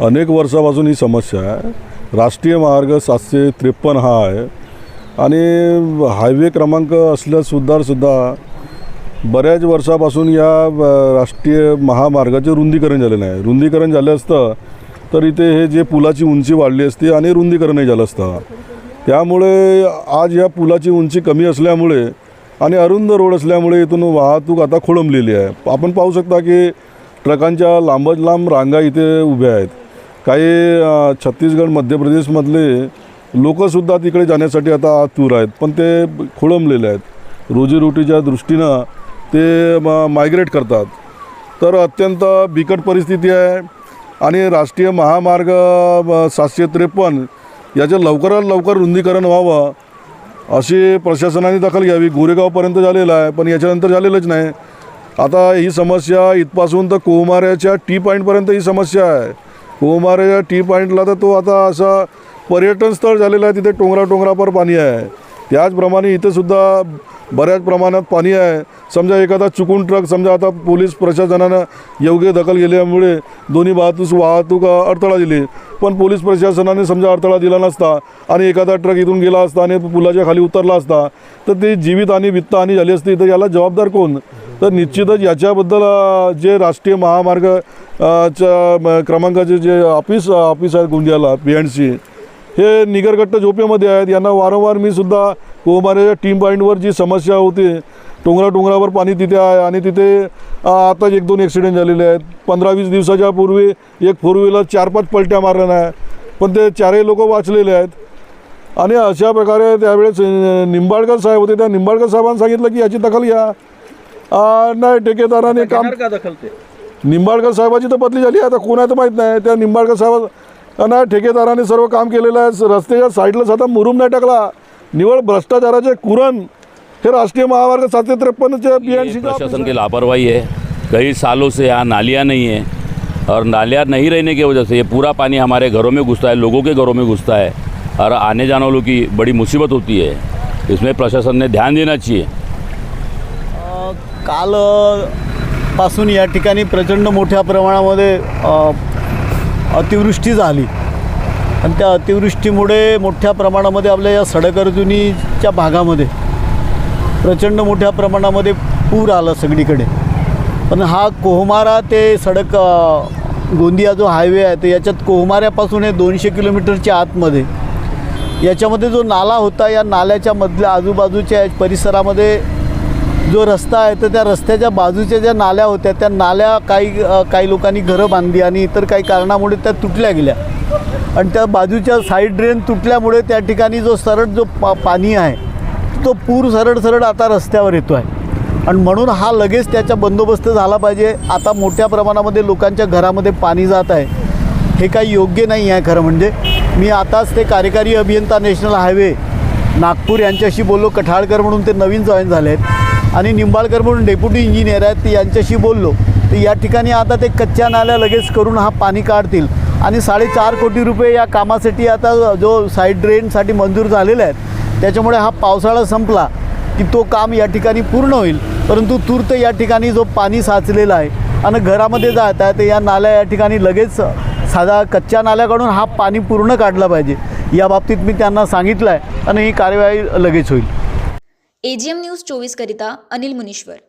अनेक वर्षापासून ही समस्या आहे. राष्ट्रीय मार्ग सातशे त्रेपन्न हा आहे. आणि हायवे क्रमांक असल्यासुद्धा सुद्धा बऱ्याच वर्षापासून या राष्ट्रीय महामार्गाचे रुंदीकरण झाले नाही रुंदीकरण झालं असतं तर इथे हे जे पुलाची उंची वाढली असती आणि रुंदीकरणही झालं असतं. त्यामुळे आज या पुलाची उंची कमी असल्यामुळे आणि अरुंद रोड असल्यामुळे इथून वाहतूक आता खोळंबलेली आहे. आपण पाहू शकता की ट्रकांच्या लांबच लांब रांगा इथे उभ्या आहेत. काही छत्तीसगड मध्य प्रदेशमधले लोकंसुद्धा तिकडे जाण्यासाठी आता आतूर आहेत. पण ते खोळंबलेले आहेत. रोजीरोटीच्या दृष्टीनं ते म मायग्रेट करतात. तर अत्यंत बिकट परिस्थिती आहे. आणि राष्ट्रीय महामार्ग सातशे त्रेपन्न याचं लवकरात लवकर रुंदीकरण व्हावं अशी प्रशासनाने दखल घ्यावी. गोरेगावपर्यंत झालेलं आहे पण याच्यानंतर झालेलंच नाही. आता ही समस्या इथपासून तर कोमाऱ्याच्या टी पॉईंटपर्यंत ही समस्या आहे. कोमाऱ्याच्या टी पॉईंटला तर तो आता असा पर्यटन स्थळ झालेलं आहे तिथे टोंगरा टोंगरापर पाणी आहे. त्याचप्रमाणे इथंसुद्धा बऱ्याच प्रमाणात पाणी आहे. समजा एखादा चुकून ट्रक समजा आता पोलीस प्रशासनानं योग्य दखल गेल्यामुळे दोन्ही वाहतूक वाहतूक अडथळा दिली. पण पोलीस प्रशासनाने समजा अडथळा दिला नसता आणि एखादा ट्रक इथून गेला असता आणि पुलाच्या खाली उतरला असता तर ते जीवित आणि वित्त हानी झाली असती तर याला जबाबदार कोण? तर निश्चितच याच्याबद्दल जे राष्ट्रीय महामार्ग च्या क्रमांकाचे जे ऑफिस ऑफिस आहेत गोंदियाला पी एन सी हे निगरगट्ट झोपेमध्ये आहेत. यांना वारंवार मी सुद्धा कोमाऱ्याच्या टीम पॉईंटवर जी समस्या होती टोंगरा टोंगरावर पाणी तिथे आहे आणि तिथे आता एक दोन ॲक्सिडेंट झालेले आहेत. पंधरा वीस दिवसाच्या पूर्वी एक फोर व्हीलर चार पाच पलट्या मारल्या नाही पण ते चारही लोक वाचलेले आहेत. आणि अशा प्रकारे त्यावेळेस निंबाळकर साहेब होते. त्या निंबाळकर साहेबांनी सांगितलं की याची दखल घ्या. आ, नाही ठेकेदाराने काम घेणार का दखल ते निंबाळकर साहेबाची तर बदली झाली आता कोण आहे तर माहीत नाही. त्या निंबाळकर साहेब नाही ठेकेदाराने सर्व काम केलेलं आहे. रस्त्याच्या साईडला साधा मुरुम नाही टाकला. निवड भ्रष्टाचाराचे कुरण हे राष्ट्रीय महामार्ग सातशे त्रेपन्नच्या पी एन ये प्रशासन की लापरवाही है कई सालों से यहाँ नालियाँ नहीं है और नालियाँ नहीं रहने की वजह से ये पूरा पानी हमारे घरों में घुसता है लोगों के घरों में घुसता है और आने जाने वालों की बड़ी मुसीबत होती है। इसमें प्रशासन ने ध्यान देना चाहिए। काल पासून या ठिकाणी प्रचंड मोठ्या प्रमाणामध्ये अतिवृष्टी झाली. आणि त्या अतिवृष्टीमुळे मोठ्या प्रमाणामध्ये आपल्या या सडकअर्जुनीच्या भागामध्ये प्रचंड मोठ्या प्रमाणामध्ये पूर आला सगळीकडे. पण हा कोहमारा ते सडक गोंदिया जो हायवे आहे तर याच्यात कोहमाऱ्यापासून हे दोनशे किलोमीटरच्या आतमध्ये याच्यामध्ये जो नाला होता या नाल्याच्या मधल्या आजूबाजूच्या परिसरामध्ये जो रस्ता आहे तर त्या रस्त्याच्या बाजूच्या ज्या नाल्या होत्या त्या नाल्या काही काही लोकांनी घरं बांधली आणि इतर काही कारणामुळे त्या तुटल्या गेल्या. आणि त्या बाजूच्या साईड ड्रेन तुटल्यामुळे त्या ठिकाणी जो सरळ जो पा पाणी आहे तो पूर सरळ सरळ आता रस्त्यावर येतो आहे आणि म्हणून हा लगेच त्याचा बंदोबस्त झाला पाहिजे. आता मोठ्या प्रमाणामध्ये लोकांच्या घरामध्ये पाणी जात आहे. हे काही योग्य नाही आहे खरं म्हणजे. मी आताच ते कार्यकारी अभियंता नॅशनल हायवे नागपूर यांच्याशी बोललो. कठाळकर म्हणून ते नवीन जॉईन झाले आहेत आणि निंबाळकर म्हणून डेप्युटी इंजिनियर आहेत यांच्याशी बोललो. तर या ठिकाणी आता ते कच्च्या नाल्या लगेच करून हा पाणी काढतील. आणि साडेचार कोटी रुपये या कामासाठी आता जो साईड ड्रेनसाठी मंजूर झालेले आहेत त्याच्यामुळे हा पावसाळा संपला की तो काम या ठिकाणी पूर्ण होईल. परंतु तूर्त या ठिकाणी जो पाणी साचलेला आहे आणि घरामध्ये जात आहे तर या नाल्या या ठिकाणी लगेच साधा कच्च्या नाल्याकडून हा पाणी पूर्ण काढला पाहिजे. या बाबतीत मी त्यांना सांगितलं आहे आणि ही कार्यवाही लगेच होईल. एजीएम न्यूज चोवीस करिता अनिल मुनीश्वर.